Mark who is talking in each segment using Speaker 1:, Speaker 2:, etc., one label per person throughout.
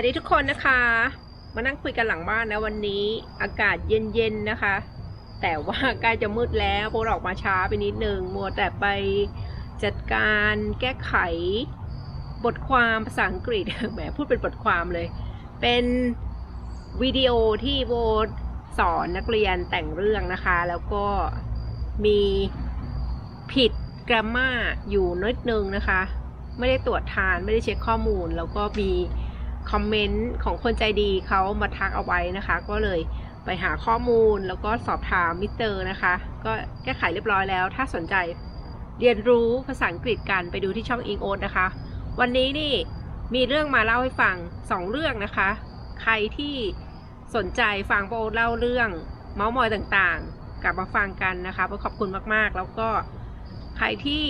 Speaker 1: วัสดีทุกคนนะคะ มานั่งคุยกันหลังบ้านนะวันนี้อากาศเย็นๆนะคะ แต่ว่าใกล้จะมืดแล้วโบออกมาช้าไปนิดนึงมัวแต่ไปจัดการแก้ไข บทความภาษาอังกฤษแหมพูดเป็นบทความเลย เป็นวิดีโอที่โบสอนนักเรียนแต่งเรื่องนะคะ แล้วก็มีผิดกราม่าอยู่นิดนึงนะคะ ไม่ได้ตรวจทานไม่ได้เช็คข้อมูลแล้วก็มี คอมเมนต์ของคนใจดีเขามาทักเอาไว้นะคะ ก็เลยไปหาข้อมูลแล้วก็สอบถามมิสเตอร์นะคะ ก็แก้ไขเรียบร้อยแล้ว ถ้าสนใจเรียนรู้ภาษาอังกฤษกันไปดูที่ช่องอิงโอ t นะคะ วันนี้นี่มีเรื่องมาเล่าให้ฟังสองเรื่องนะคะ ใครที่สนใจฟังโปเล่าเรื่องเมาส์มอยต่างๆ กลับมาฟังกันนะคะขอบคุณมากๆ แล้วก็ใครที่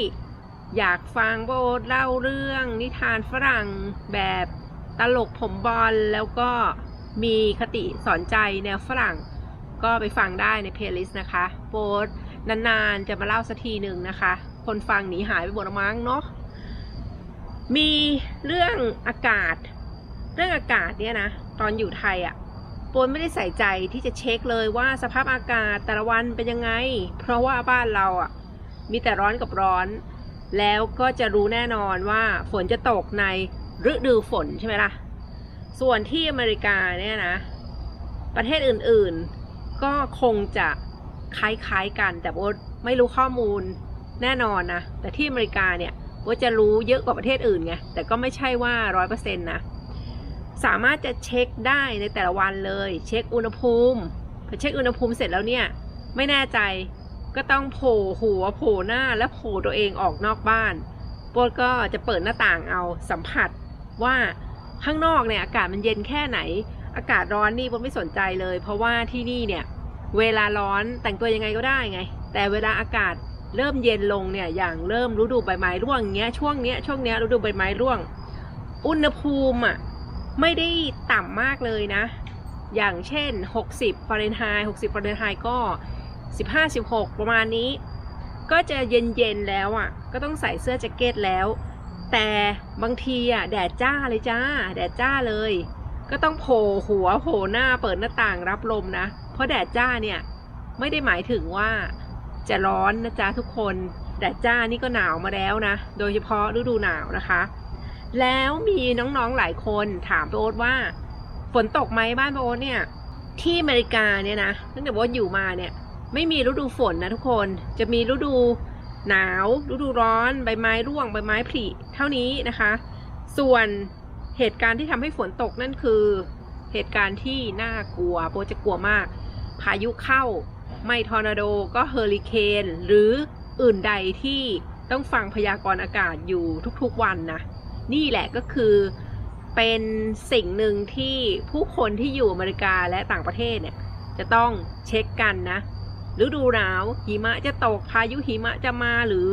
Speaker 1: อยากฟังโบทเล่าเรื่องนิทานฝรั่งแบบ ตลกผมบอลแล้วก็มีคติสอนใจแนวฝรั่ง ก็ไปฟังได้ในเพลย์ลิสต์นะคะโบทนานๆจะมาเล่าสักทีหนึ่งนะคะ คนฟังหนีหายไปหมดมั้งเนาะมีเรื่องอากาศ เรื่องอากาศเนี่ยนะตอนอยู่ไทยอะ่ะโปนไม่ได้ใส่ใจที่จะเช็คเลยว่าสภาพอากาศแต่ละวันเป็นยังไง เพราะว่าบ้านเราอะมีแต่ร้อนกับร้อน แล้วก็จะรู้แน่นอนว่าฝนจะตกใน ฤดูฝนใช่ไหมล่ะ ส่วนที่อเมริกาเนี่ยนะ ประเทศอื่นๆ ก็คงจะคล้ายๆกัน แต่ว่าไม่รู้ข้อมูลแน่นอนนะ แต่ที่อเมริกาเนี่ยว่าจะรู้เยอะกว่าประเทศอื่นไง แต่ก็ไม่ใช่ว่าร้อยเปอร์เซ็นต์นะ สามารถจะเช็คได้ในแต่ละวันเลย เช็คอุณหภูมิ พอเช็คอุณหภูมิเสร็จแล้วเนี่ย ไม่แน่ใจก็ต้องโผล่หัวโผล่หน้าและโผล่ตัวเองออกนอกบ้านโปดก็จะเปิดหน้าต่างเอาสัมผัส ว่าข้างนอกเนี่ยอากาศมันเย็นแค่ไหน อากาศร้อนนี่โปดไม่สนใจเลย เพราะว่าที่นี่เนี่ยเวลาร้อนแต่งตัวยังไงก็ได้ไง แต่เวลาอากาศเริ่มเย็นลงเนี่ยอย่างเริ่มฤดูใบไม้ร่วงเงี้ยช่วงเนี้ยช่วงเนี้ยฤดูใบไม้ร่วง อุณหภูมิอะไม่ได้ต่ำมากเลยนะ อย่างเช่น 60ฟาเรนไฮต์60ฟาเรนไฮต์ก็ 15 16 ประมาณนี้ ก็จะเย็นๆแล้วอะ ก็ต้องใส่เสื้อแจ็คเก็ตแล้ว แต่บางทีอะแดดจ้าเลยจ้า แดดจ้าเลย ก็ต้องโผล่หัวโผล่หน้าเปิดหน้าต่างรับลมนะ เพราะแดดจ้าเนี่ยไม่ได้หมายถึงว่าจะร้อนนะจ๊ะทุกคนแดดจ้านี่ก็หนาวมาแล้วนะ โดยเฉพาะฤดูหนาวนะคะ แล้วมีน้องๆหลายคนถามโอ๊ตว่า ฝนตกไหมบ้านโอ๊ตเนี่ยที่อเมริกาเนี่ยนะตั้งแต่โอ๊ตอยู่มาเนี่ย ไม่มีฤดูฝนนะทุกคนจะมีฤดู หนาวฤดูร้อน ใบไม้ร่วง ใบไม้ผลิเท่านี้นะคะ ส่วนเหตุการณ์ที่ทำให้ฝนตกนั่นคือ เหตุการณ์ที่น่ากลัวโปจะกลัวมาก พายุเข้า ไม่ทอร์นาโดก็เฮอริเคนหรืออื่นใดที่ต้องฟังพยากรณ์อากาศอยู่ทุกๆวันนะนี่แหละก็คือเป็นสิ่งหนึ่งที่ผู้คนที่อยู่อเมริกาและต่างประเทศเนี่ยจะต้องเช็คกันนะ ฤดูหนาวหิมะจะตกพายุหิมะจะมาหรือ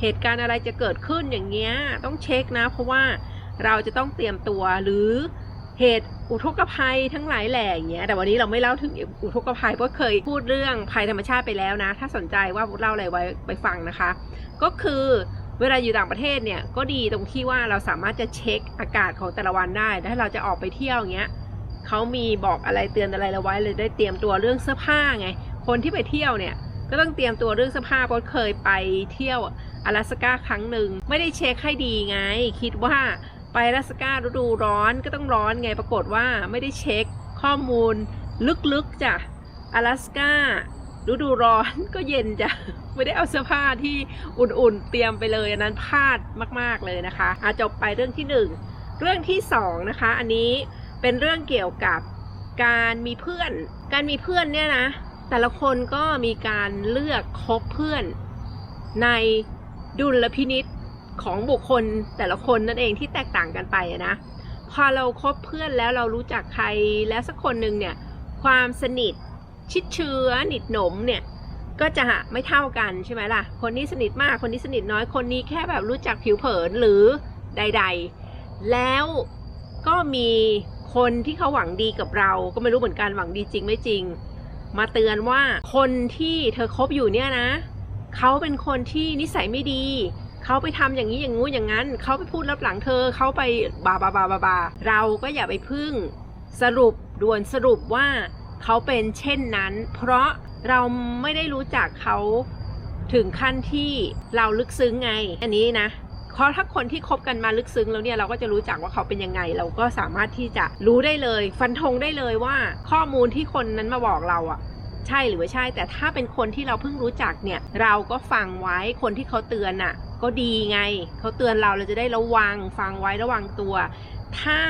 Speaker 1: เหตุการณ์อะไรจะเกิดขึ้นอย่างเงี้ยต้องเช็คนะ เพราะว่าเราจะต้องเตรียมตัวหรือเหตุอุทกภัยทั้งหลายแหล่อย่างเงี้ยแต่วันนี้เราไม่เล่าถึงอุทกภัยเพราะเคยพูดเรื่องภัยธรรมชาติไปแล้วนะ ถ้าสนใจว่าเล่าอะไรไว้ไปฟังนะคะ ก็คือเวลาอยู่ต่างประเทศเนี่ยก็ดีตรงที่ว่าเราสามารถจะเช็คอากาศของแต่ละวันได้ถ้าเราจะออกไปเที่ยวอย่างเงี้ยเขามีบอกอะไรเตือนอะไรเราไว้เลยได้เตรียมตัวเรื่องเสื้อผ้าไง คนที่ไปเที่ยวเนี่ยก็ต้องเตรียมตัวเรื่องเสื้อผ้าเพราะเคยไปเที่ยว阿拉สกาครั้งหนึ่งไม่ได้เช็คให้ดีไง คิดว่าไป阿拉สการฤดูร้อนก็ต้องร้อนไงปรากฏว่าไม่ได้เช็คข้อมูลลึกๆจ้ะ阿拉สการฤดูร้อนก็เย็นจ้ะ ไม่ได้เอาเสื้อผ้าที่อุ่นๆ เตรียมไปเลยอันนั้นพลาดมากๆเลยนะคะอาจบไปเรื่องที่หนึ่งเรื่องที่สองนะคะ อันนี้เป็นเรื่องเกี่ยวกับการมีเพื่อน การมีเพื่อนเนี่ยนะ แต่ละคนก็มีการเลือกคบเพื่อนในดุลพินิษของบุคคลแต่ละคนนั่นเองที่แตกต่างกันไปนะพอเราคบเพื่อนแล้วเรารู้จักใครแล้วสักคนหนึ่งเนี่ยความสนิทชิดเชื้อหนิดหนมเนี่ยก็จะไม่เท่ากันใช่ไหมล่ะ คนนี้สนิทมากคนนี้สนิทน้อยคนนี้แค่แบบรู้จักผิวเผินหรือใด ๆ แล้วก็มีคนที่เขาหวังดีกับเรา ก็ไม่รู้เหมือนกันหวังดีจริงไม่จริง มาเตือนว่าคนที่เธอคบอยู่เนี่ยนะเขาเป็นคนที่นิสัยไม่ดีเขาไปทำอย่างนี้อย่างงู้นอย่างนั้นเขาไปพูดรับหลังเธอเขาไปบาบาบาบาบาเราก็อย่าไปพึ่งสรุปด่วนสรุปว่าเขาเป็นเช่นนั้น เพราะเราไม่ได้รู้จักเขาถึงขั้นที่เราลึกซึ้งไง อันนี้นะ เพราะถ้าคนที่คบกันมาลึกซึ้งแล้วเนี่ยเราก็จะรู้จักว่าเขาเป็นยังไง เราก็สามารถที่จะรู้ได้เลย ฟันธงได้เลยว่าข้อมูลที่คนนั้นมาบอกเราอะใช่หรือไม่ใช่ แต่ถ้าเป็นคนที่เราเพิ่งรู้จักเนี่ย เราก็ฟังไว้คนที่เขาเตือนอะก็ดีไง เขาเตือนเราเราจะได้ระวัง ฟังไว้ระวังตัว ถ้า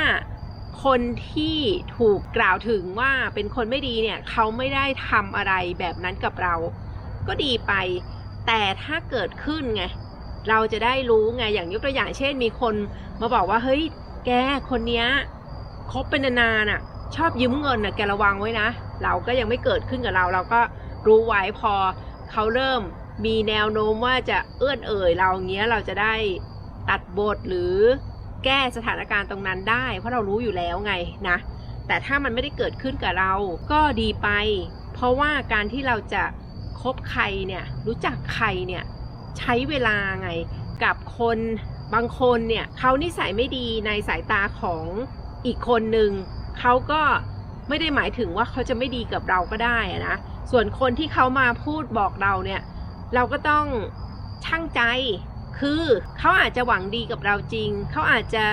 Speaker 1: คนที่ถูกกล่าวถึงว่าเป็นคนไม่ดีเนี่ย เขาไม่ได้ทำอะไรแบบนั้นกับเรา ก็ดีไป แต่ถ้าเกิดขึ้นไง เราจะได้รู้ไงอย่างยกตัวอย่างเช่น มีคนมาบอกว่าเฮ้ย แกคนเนี้ยคบเป็นนานๆอะ ชอบยืมเงินอะแกระวังไว้นะ เราก็ยังไม่เกิดขึ้นกับเรา เราก็รู้ไว้พอเขาเริ่มมีแนวโน้มว่าจะเอื้อนเอ่ยเราเงี้ยเราจะได้ตัดบทหรือแก้สถานการณ์ตรงนั้นได้ เพราะเรารู้อยู่แล้วไงนะ แต่ถ้ามันไม่ได้เกิดขึ้นกับเราก็ดีไป เพราะว่าการที่เราจะคบใครเนี่ยรู้จักใครเนี่ย ใช้เวลาไงกับคนบางคนเนี่ยเขานิสัยไม่ดีในสายตาของอีกคนหนึ่งเขาก็ไม่ได้หมายถึงว่าเขาจะไม่ดีกับเราก็ได้นะส่วนคนที่เขามาพูดบอกเราเนี่ย เราก็ต้องช่างใจ คือเขาอาจจะหวังดีกับเราจริง เขาอาจจะ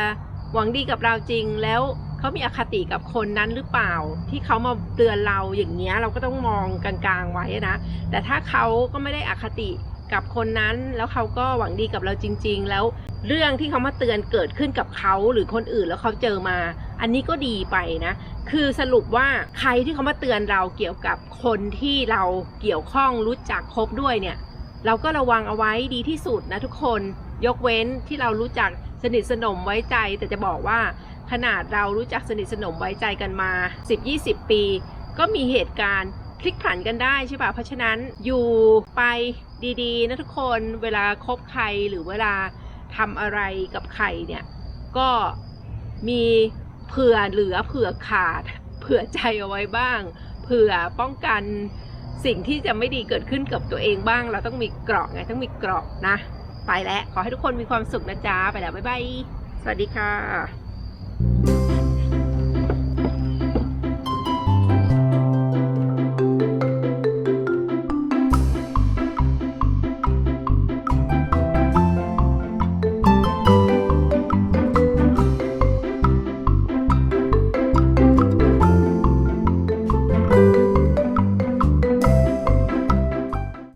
Speaker 1: หวังดีกับเราจริง แล้วเขามีอคติกับคนนั้นหรือเปล่า ที่เขามาเตือนเราอย่างเงี้ยเราก็ต้องมองกลางๆไว้นะ แต่ถ้าเขาก็ไม่ได้อคติ กับคนนั้น แล้วเขาก็หวังดีกับเราจริง ๆ แล้วเรื่องที่เขามาเตือนเกิดขึ้นกับเขาหรือคนอื่นแล้วเขาเจอมา อันนี้ก็ดีไปนะ คือสรุปว่าใครที่เขามาเตือนเราเกี่ยวกับคนที่เราเกี่ยวข้องรู้จักคบด้วยเนี่ย เราก็ระวังเอาไว้ดีที่สุดนะทุกคนยกเว้นที่เรารู้จักสนิทสนมไว้ใจ แต่จะบอกว่าขนาดเรารู้จักสนิทสนมไว้ใจกันมา 10-20 ปี ก็มีเหตุการณ์พลิกผันกันได้ใช่ป่ะเพราะฉะนั้นอยู่ไป ดีๆนะทุกคนเวลาคบใครหรือเวลาทำอะไรกับใครเนี่ยก็มีเผื่อเหลือเผื่อขาด เผื่อใจเอาไว้บ้าง เผื่อป้องกันสิ่งที่จะไม่ดีเกิดขึ้นกับตัวเองบ้าง เราต้องมีเกราะไงต้องมีเกราะนะ ไปแล้ว ขอให้ทุกคนมีความสุขนะจ๊ะ ไปแล้ว บ๊ายบาย สวัสดีค่ะ